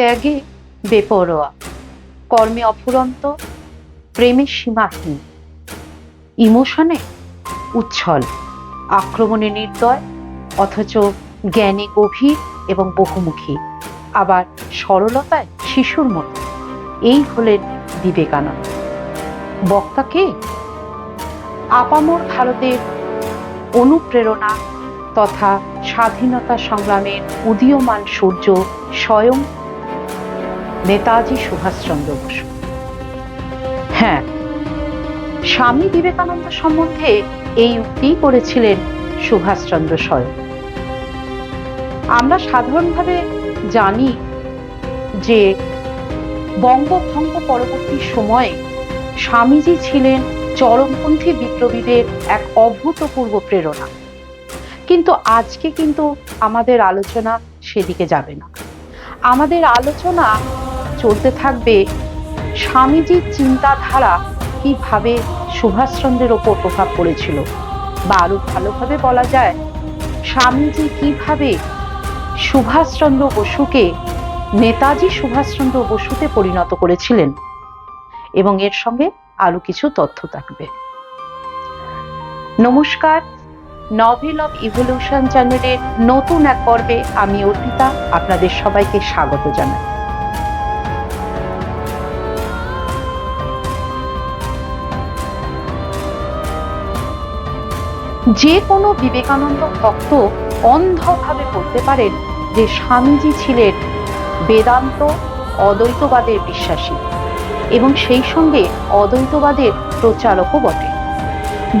ত্যাগে বেপরোয়া। কর্মে অফুরন্ত, প্রেমে সীমাহীন। ইমোশনে উচ্ছল, আক্রমণে নির্দয়, অথচ জ্ঞানে গভীর এবং বহুমুখী। আবার সরলতায় শিশুর মতো। এই হলেন বিবেকানন্দ। বক্তা কে? আপামর ভারতের অনুপ্রেরণা তথা স্বাধীনতা সংগ্রামের উদীয়মান সূর্য স্বয়ং নেতাজি সুভাষচন্দ্র বসু। হ্যাঁ স্বামী বিবেকানন্দ সম্বন্ধে এই উক্তি করেছিলেন সুভাষচন্দ্র স্বয়ং। আমরা সাধারণভাবে জানি যে বঙ্গভঙ্গ পরবর্তী সময়ে স্বামীজি ছিলেন চরমপন্থী বিপ্লবীদের এক অভূতপূর্ব প্রেরণা। কিন্তু আজকে কিন্তু আমাদের আলোচনা সেদিকে যাবে না। আমাদের আলোচনা চলতে থাকবে, স্বামীজির চিন্তাধারা কীভাবে সুভাষচন্দ্রের ওপর প্রভাব পড়েছিল? বা আরও ভালোভাবে বলা যায়, স্বামীজি কীভাবে সুভাষচন্দ্র বসুকে, নেতাজি সুভাষচন্দ্র বসুতে পরিণত করেছিলেন? এবং এর সঙ্গে আরও কিছু তথ্য থাকবে। নমস্কার নভেল অফ ইভলিউশন চ্যানেলের নতুন এক পর্বে আমি অর্পিতা, আপনাদের সবাইকে স্বাগত জানাই। যে কোনো বিবেকানন্দ ভক্ত অন্ধভাবে বলতে পারেন যে স্বামীজি ছিলেন বেদান্ত অদ্বৈতবাদের বিশ্বাসী এবং সেই সঙ্গে অদ্বৈতবাদের প্রচারকও বটে।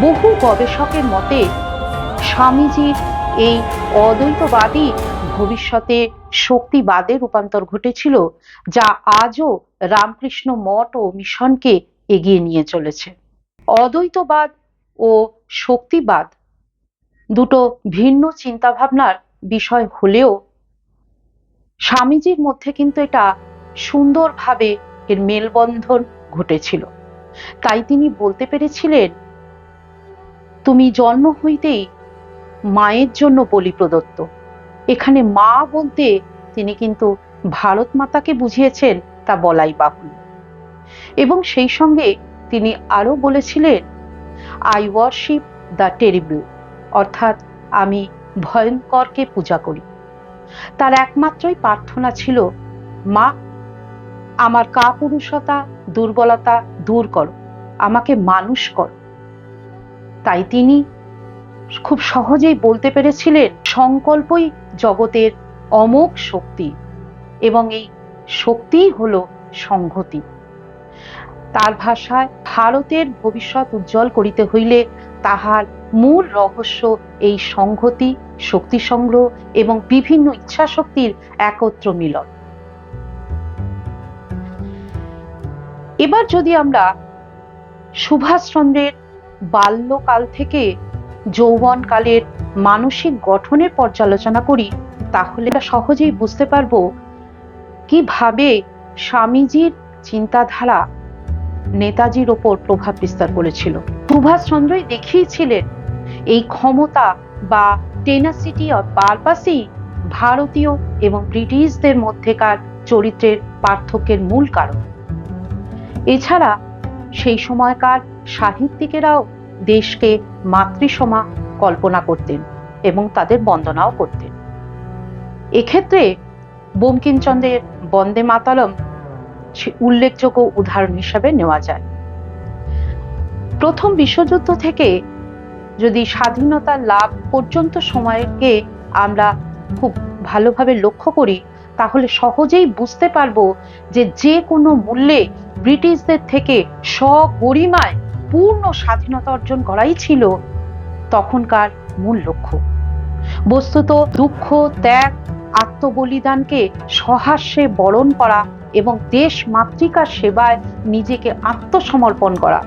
বহু গবেষকের মতে স্বামীজির এই অদ্বৈতবাদী ভবিষ্যতে শক্তিবাদে রূপান্তর ঘটেছিল, যা আজও রামকৃষ্ণ মঠ ও মিশনকে এগিয়ে নিয়ে চলেছে। অদ্বৈতবাদ ও শক্তিবাদ দুটো ভিন্ন চিন্তাভাবনার বিষয় হলেও স্বামীজির মধ্যে কিন্তু এটা সুন্দরভাবে এর মেলবন্ধন ঘটেছিল। তাই তিনি বলতে পেরেছিলেন, তুমি জন্ম হইতেই মায়ের জন্য বলি প্রদত্ত। এখানে মা বলতে তিনি কিন্তু ভারত মাতাকে বুঝিয়েছেন, তা বলাই বাহুল্য। এবং সেই সঙ্গে তিনি আরও বলেছিলেন আই ওয়ার্শিপ দ্য টেরিবল অর্থাৎ আমি ভয়ঙ্করকে পূজা করি। তার একমাত্রই প্রার্থনা ছিল, মা, আমার কাপুরুষতা, দুর্বলতা দূর করো, আমাকে মানুষ করো। তাই তিনি খুব সহজেই বলতে পেরেছিলেন সংকল্পই জগতের অমোঘ শক্তি এবং এই শক্তিই হলো সংহতি। তার ভাষায় ভারতের ভবিষ্যৎ উজ্জ্বল করিতে হইলে তাহার মূল রহস্য এই সংহতি, শক্তি সংগ্রহ এবং বিভিন্ন ইচ্ছা শক্তির একত্র মিলন। এবার যদি আমরা সুভাষচন্দ্রের বাল্যকাল থেকে যৌবনকালের মানসিক গঠনের পর্যালোচনা করি, তাহলে এটা সহজেই বুঝতে পারব কীভাবে স্বামীজির চিন্তাধারা নেতাজির ওপর প্রভাব বিস্তার করেছিল। সুভাষচন্দ্রই দেখিয়েছিলেন এই ক্ষমতা বা টেনাসিটি অফ পারপাসই ভারতীয় এবং ব্রিটিশদের মধ্যেকার চরিত্রের পার্থক্যের মূল কারণ। এছাড়া সেই সময়কার সাহিত্যিকেরাও দেশকে মাতৃসমা কল্পনা করতেন এবং তাদের বন্দনাও করতেন। এক্ষেত্রে বঙ্কিমচন্দ্রের বন্দে মাতরম উল্লেখযোগ্য উদাহরণ হিসাবে নেওয়া যায়। প্রথম বিশ্বযুদ্ধ থেকে যদি স্বাধীনতা লাভ পর্যন্ত সময়কে আমরা খুব ভালোভাবে লক্ষ্য করি, তাহলে সহজেই বুঝতে পারব যে যে কোনো মূল্যে ব্রিটিশদের থেকে স্বগরিমায় পূর্ণ স্বাধীনতা অর্জন করাই ছিল তখনকার মূল লক্ষ্য। বস্তুত দুঃখ, ত্যাগ, আত্মবলিদানকে সহাস্যে বরণ করা এবং দেশ মাতৃকার সেবায় নিজেকে আত্মসমর্পণ করা।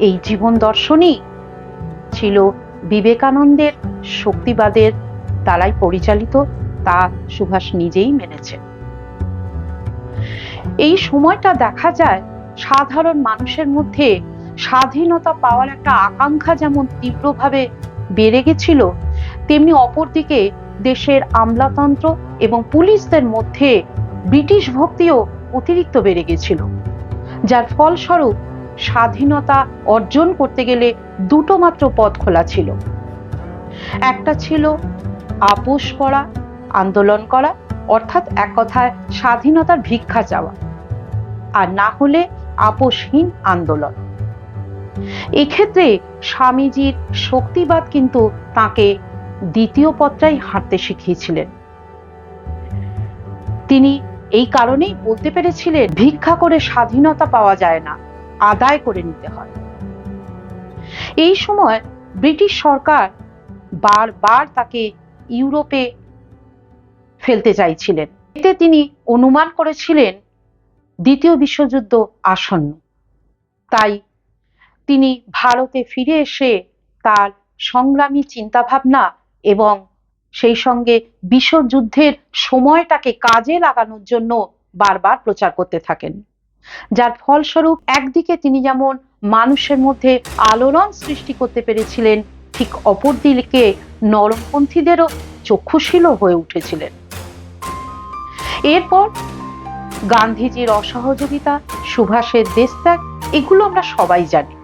এই জীবন দর্শনই ছিল বিবেকানন্দের শক্তিবাদের দ্বারাই পরিচালিত তা সুভাষ নিজেই মেনেছে। এই সময়টা দেখা যায় সাধারণ মানুষের মধ্যে স্বাধীনতা পাওয়ার একটা আকাঙ্ক্ষা যেমন তীব্রভাবে বেড়ে গেছিল, তেমনি অপরদিকে দেশের আমলাতন্ত্র এবং পুলিশদের মধ্যে ব্রিটিশ ভক্তিও অতিরিক্ত বেড়ে গেছিল। যার ফলস্বরূপ স্বাধীনতা অর্জন করতে গেলে দুটো মাত্র পথ খোলা ছিল। একটা ছিল আপোষ করা আন্দোলন করা, অর্থাৎ এক কথায় স্বাধীনতার ভিক্ষা চাওয়া, আর না হলে আপোষহীন আন্দোলন। এক্ষেত্রে স্বামীজির শক্তিবাদ কিন্তু তাকে দ্বিতীয় পত্রাই হাঁটতে শিখিয়েছিলেন। তিনি এই কারণেই বলতে পেরেছিলেন, ভিক্ষা করে স্বাধীনতা পাওয়া যায় না। আদায় করে নিতে হয়। এই সময় ব্রিটিশ সরকার বারবার তাকে ইউরোপে ফেলতে চাইছিলেন। এতে তিনি অনুমান করেছিলেন, দ্বিতীয় বিশ্বযুদ্ধ আসন্ন। তাই তিনি ভারতে ফিরে এসে তার সংগ্রামী চিন্তাভাবনা এবং সেই সঙ্গে বিশ্বযুদ্ধের সময়টাকে কাজে লাগানোর জন্য বারবার প্রচার করতে থাকেন। যার ফলস্বরূপ একদিকে তিনি যেমন মানুষের মধ্যে আলোড়ন সৃষ্টি করতে পেরেছিলেন, ঠিক অপরদিকে নরমপন্থীদেরও চক্ষুশীল হয়ে উঠেছিলেন। এরপর গান্ধীজির অসহযোগিতা, সুভাষের দেশত্যাগ, এগুলো আমরা সবাই জানি।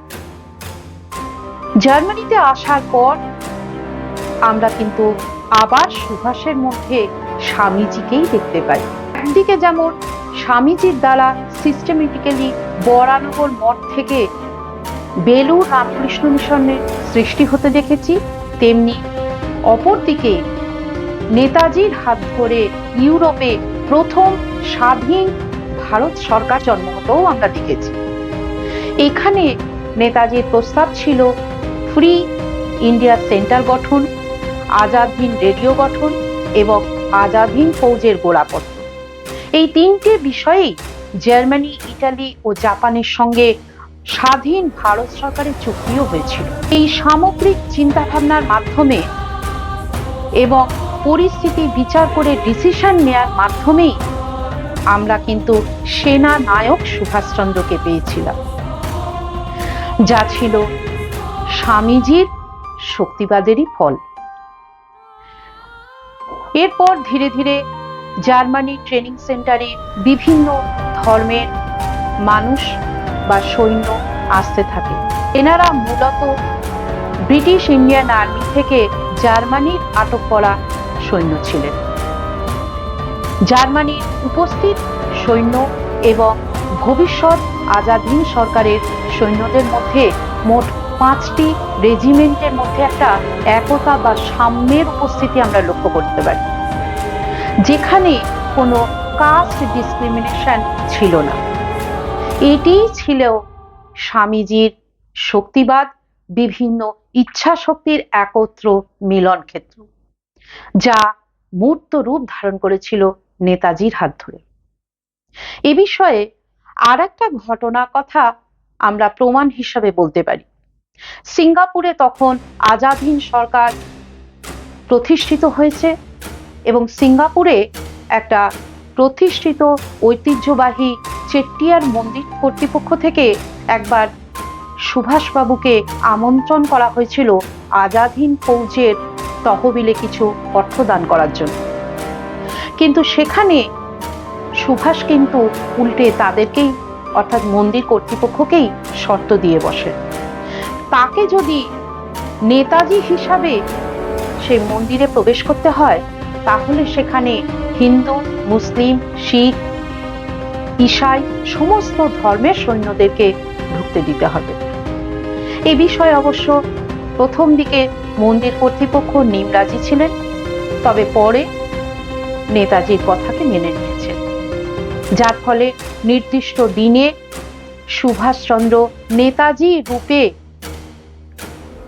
জার্মানিতে আসার পর আমরা কিন্তু আবার সুভাষের মধ্যে স্বামীজিকেই দেখতে পাই। একদিকে যেমন স্বামীজির দ্বারা সিস্টেমেটিক্যালি বরানগর মঠ থেকে বেলুর রামকৃষ্ণ মিশনের সৃষ্টি হতে দেখেছি। তেমনি অপরদিকে নেতাজির হাত ধরে ইউরোপে প্রথম স্বাধীন ভারত সরকার জন্মগতও আমরা দেখেছি। এখানে নেতাজির প্রস্তাব ছিল ফ্রি ইন্ডিয়া সেন্টার গঠন, আজাদহীন রেডিও গঠন এবং আজাদহীন ফৌজের গোড়াপত্র। এই তিনটে বিষয়েই জার্মানি ইটালি ও জাপানের সঙ্গে স্বাধীন ভারত সরকারের চুক্তিও হয়েছিল। এই সামগ্রিক চিন্তাভাবনার মাধ্যমে এবং পরিস্থিতি বিচার করে ডিসিশন নেয়ার মাধ্যমেই আমরা কিন্তু সেনা নায়ক সুভাষচন্দ্রকে পেয়েছিলাম। যা ছিল স্বামীজির শক্তিবাদেরই ফল। এরপর ধীরে ধীরে জার্মানি ট্রেনিং সেন্টারে বিভিন্ন ধর্মের মানুষ বা সৈন্য আসতে থাকে। এনারা মূলত ব্রিটিশ ইন্ডিয়ান আর্মি থেকে জার্মানির আটক করা সৈন্য ছিলেন। জার্মানির উপস্থিত সৈন্য এবং ভবিষ্যৎ আজাদহীন সরকারের সৈন্যদের মধ্যে মোট পাঁচটি রেজিমেন্টের মধ্যে একটা একতা বা সাম্যের উপস্থিতি আমরা লক্ষ্য করতে পারি। যেখানে কোনো কাস্ট ডিসক্রিমিনেশন ছিল না। এটি ছিল স্বামীজির শক্তিবাদ, বিভিন্ন ইচ্ছা শক্তির একত্র মিলন ক্ষেত্র, যা মূর্ত রূপ ধারণ করেছিল নেতাজির হাত ধরে। এ বিষয়ে আর একটা ঘটনার কথা আমরা প্রমাণ হিসাবে বলতে পারি। সিঙ্গাপুরে তখন আজাদহীন সরকার প্রতিষ্ঠিত হয়েছে। এবং সিঙ্গাপুরে একটা প্রতিষ্ঠিত ঐতিহ্যবাহী চেট্টিয়ার মন্দির কর্তৃপক্ষ থেকে একবার সুভাষবাবুকে আমন্ত্রণ করা হয়েছিল আজাদহীন ফৌজের তহবিলে কিছু অর্থ দান করার জন্য। কিন্তু সেখানে সুভাষ কিন্তু উল্টে তাদেরকেই, অর্থাৎ মন্দির কর্তৃপক্ষকেই শর্ত দিয়ে বসে। তাকে যদি নেতাজি হিসাবে সেই মন্দিরে প্রবেশ করতে হয় তাহলে সেখানে হিন্দু, মুসলিম, শিখ, ঈশাই, সমস্ত ধর্মের সৈন্যদেরকে ঢুকতে দিতে হবে। এ বিষয়ে অবশ্য প্রথম দিকে মন্দির কর্তৃপক্ষ নিমরাজি ছিলেন, তবে পরে নেতাজির কথাকে মেনে নিয়েছেন। যার ফলে নির্দিষ্ট দিনে সুভাষচন্দ্র নেতাজি রূপে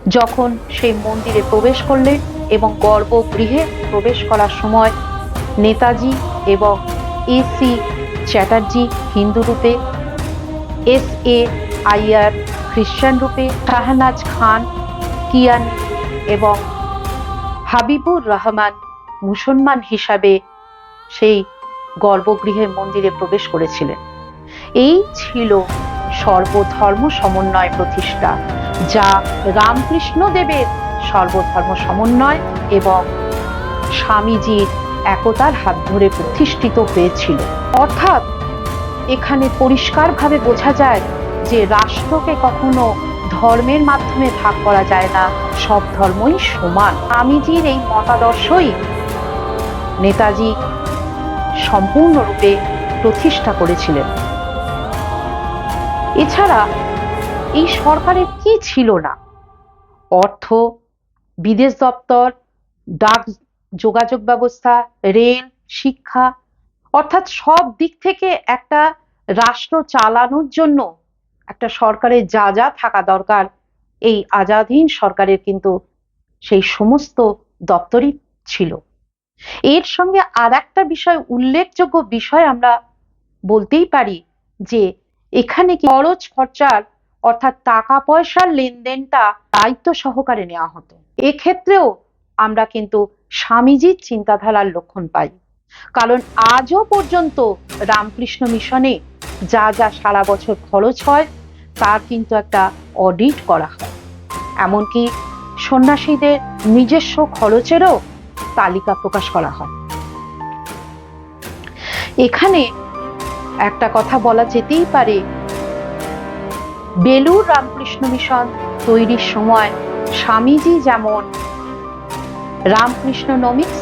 যখন সেই মন্দিরে প্রবেশ করলেন এবং গর্ভগৃহে প্রবেশ করার সময় নেতাজি এবং এসি চ্যাটার্জি হিন্দু রূপে, এস এ আইয়ার খ্রিস্টান রূপে শাহনাজ খান, কিয়ান এবং হাবিবুর রহমান মুসলমান হিসাবে সেই গর্ভগৃহের মন্দিরে প্রবেশ করেছিলেন। এই ছিল সর্বধর্ম সমন্বয় প্রতিষ্ঠা, যা রামকৃষ্ণ দেবের সর্বধর্ম সমন্বয় এবং স্বামীজির একতার হাত ধরে প্রতিষ্ঠিত হয়েছিল। অর্থাৎ এখানে পরিষ্কারভাবে বোঝা যায় যে রাষ্ট্রকে কখনো ধর্মের মাধ্যমে ভাগ করা যায় না, সব ধর্মই সমান। স্বামীজির এই মতাদর্শই নেতাজি সম্পূর্ণরূপে প্রতিষ্ঠা করেছিলেন। এছাড়া এই সরকারের কি ছিল না? অর্থ বিদেশ দপ্তর, ডাক যোগাযোগ ব্যবস্থা, রেল, শিক্ষা, অর্থাৎ সব দিক থেকে একটা রাষ্ট্র চালানোর জন্য একটা সরকারের যা যা থাকা দরকার, এই আজাদহীন সরকারের কিন্তু সেই সমস্ত দপ্তরই ছিল। এর সঙ্গে আর একটা বিষয়, উল্লেখযোগ্য বিষয় আমরা বলতেই পারি যে এখানে খরচ খরচার অর্থাৎ টাকা পয়সার লেনদেনটা দায়িত্ব সহকারে নেওয়া হতো। এক্ষেত্রেও আমরা কিন্তু স্বামীজির চিন্তাধারার লক্ষণ পাই। কারণ আজও পর্যন্ত রামকৃষ্ণ মিশনে যা যা সারা বছর খরচ হয়, তার কিন্তু একটা অডিট করা হয়। এমনকি সন্ন্যাসীদের নিজস্ব খরচেরও তালিকা প্রকাশ করা হয়। এখানে একটা কথা বলা যেতেই পারে বেলুর রামকৃষ্ণ মিশন তৈরির সময় স্বামীজি যেমন রামকৃষ্ণ নমিক্স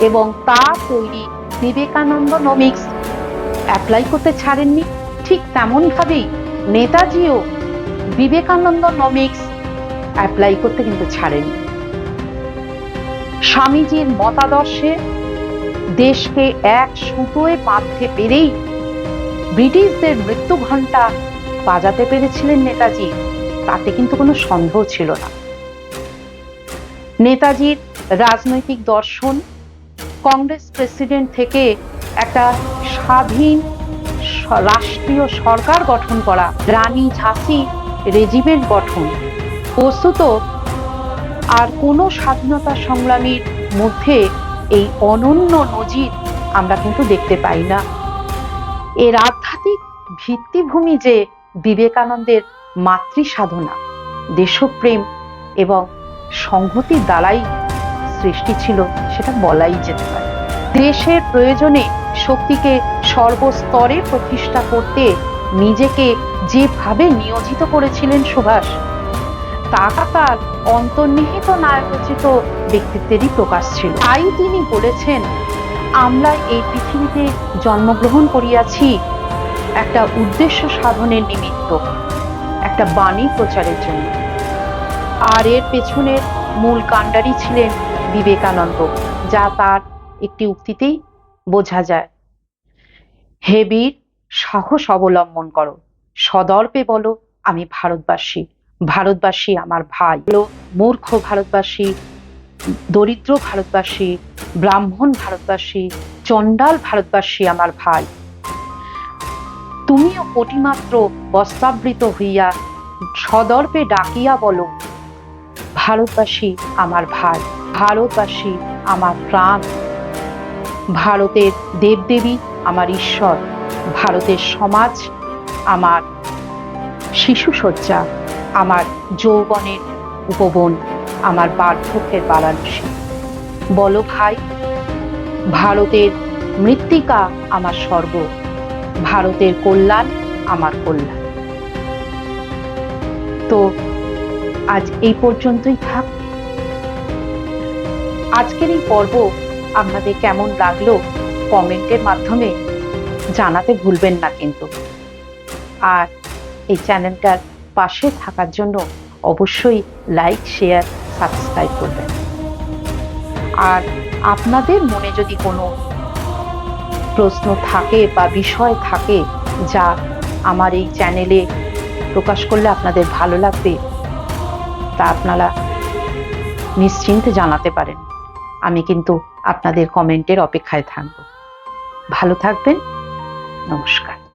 এবং তার তৈরি বিবেকানন্দ নমিক্স অ্যাপ্লাই করতে ছাড়েননি, ঠিক তেমনভাবেই নেতাজিও বিবেকানন্দ নমিক্স অ্যাপ্লাই করতে কিন্তু ছাড়েননি। স্বামীজির মতাদর্শে দেশকে এক সুতোয় বাঁধতে পেরেই ব্রিটিশদের মৃত্যু ঘণ্টা বাজাতে পেরেছিলেন নেতাজি, তাতে কিন্তু কোনো সন্দেহ ছিল না। নেতাজির রাজনৈতিক দর্শন, কংগ্রেস প্রেসিডেন্ট থেকে একটা স্বাধীন রাষ্ট্রীয় সরকার গঠন করা, রানী ঝাঁসি রেজিমেন্ট গঠন। বস্তুত আর কোনো স্বাধীনতা সংগ্রামীর মধ্যে এই অনন্য নজির আমরা কিন্তু দেখতে পাই না। এর আধ্যাত্মিক ভিত্তিভূমি যে বিবেকানন্দের মাতৃ সাধনা দেশপ্রেম এবং সংহতি দ্বারাই সৃষ্টি ছিল, সেটা বলাই যেতে পারে। দেশের প্রয়োজনে শক্তিকে সর্বস্তরে প্রতিষ্ঠা করতে নিজেকে যেভাবে নিয়োজিত করেছিলেন সুভাষ তা তার অন্তর্নিহিত নায়কোচিত ব্যক্তিত্বেরই প্রকাশ ছিল। তাই তিনি বলেছেন, আমরা এই পৃথিবীতে জন্মগ্রহণ করিয়াছি একটা উদ্দেশ্য সাধনের নিমিত্ত, একটা বাণী প্রচারের জন্য। আর এর পেছনের মূল কাণ্ডারি ছিলেন বিবেকানন্দ, যা তার একটি উক্তিতেই বোঝা যায়। হে বীর, সাহস অবলম্বন করো। সদর্পে বলো, আমি ভারতবাসী। ভারতবাসী আমার ভাই। মূর্খ ভারতবাসী, দরিদ্র ভারতবাসী, ব্রাহ্মণ ভারতবাসী, চণ্ডাল ভারতবাসী আমার ভাই। তুমিও কোটিমাত্র বস্ত্রাবৃত হইয়া সদর্পে ডাকিয়া বলো, ভারতবাসী আমার ভাই, ভারতবাসী আমার প্রাণ। ভারতের দেবদেবী আমার ঈশ্বর, ভারতের সমাজ আমার শিশু শয্যা আমার যৌবনের উপবন, আমার বার্ধক্যের বারাণসী। বলো ভাই, ভারতের মৃত্তিকা আমার স্বর্গ। ভারতের কল্যাণ, আমার কল্যাণ। তো আজ এই পর্যন্তই থাক। আজকের এই পর্ব আপনাদের কেমন লাগল কমেন্টের মাধ্যমে জানাতে ভুলবেন না কিন্তু। আর এই চ্যানেলটার পাশে থাকার জন্য অবশ্যই লাইক, শেয়ার, সাবস্ক্রাইব করবেন। আর আপনাদের মনে যদি কোনো প্রশ্ন থাকে বা বিষয় থাকে যা আমার এই চ্যানেলে প্রকাশ করলে আপনাদের ভালো লাগবে, তা আপনারা নিশ্চিন্তে জানাতে পারেন। আমি কিন্তু আপনাদের কমেন্টের অপেক্ষায় থাকব। ভালো থাকবেন। নমস্কার।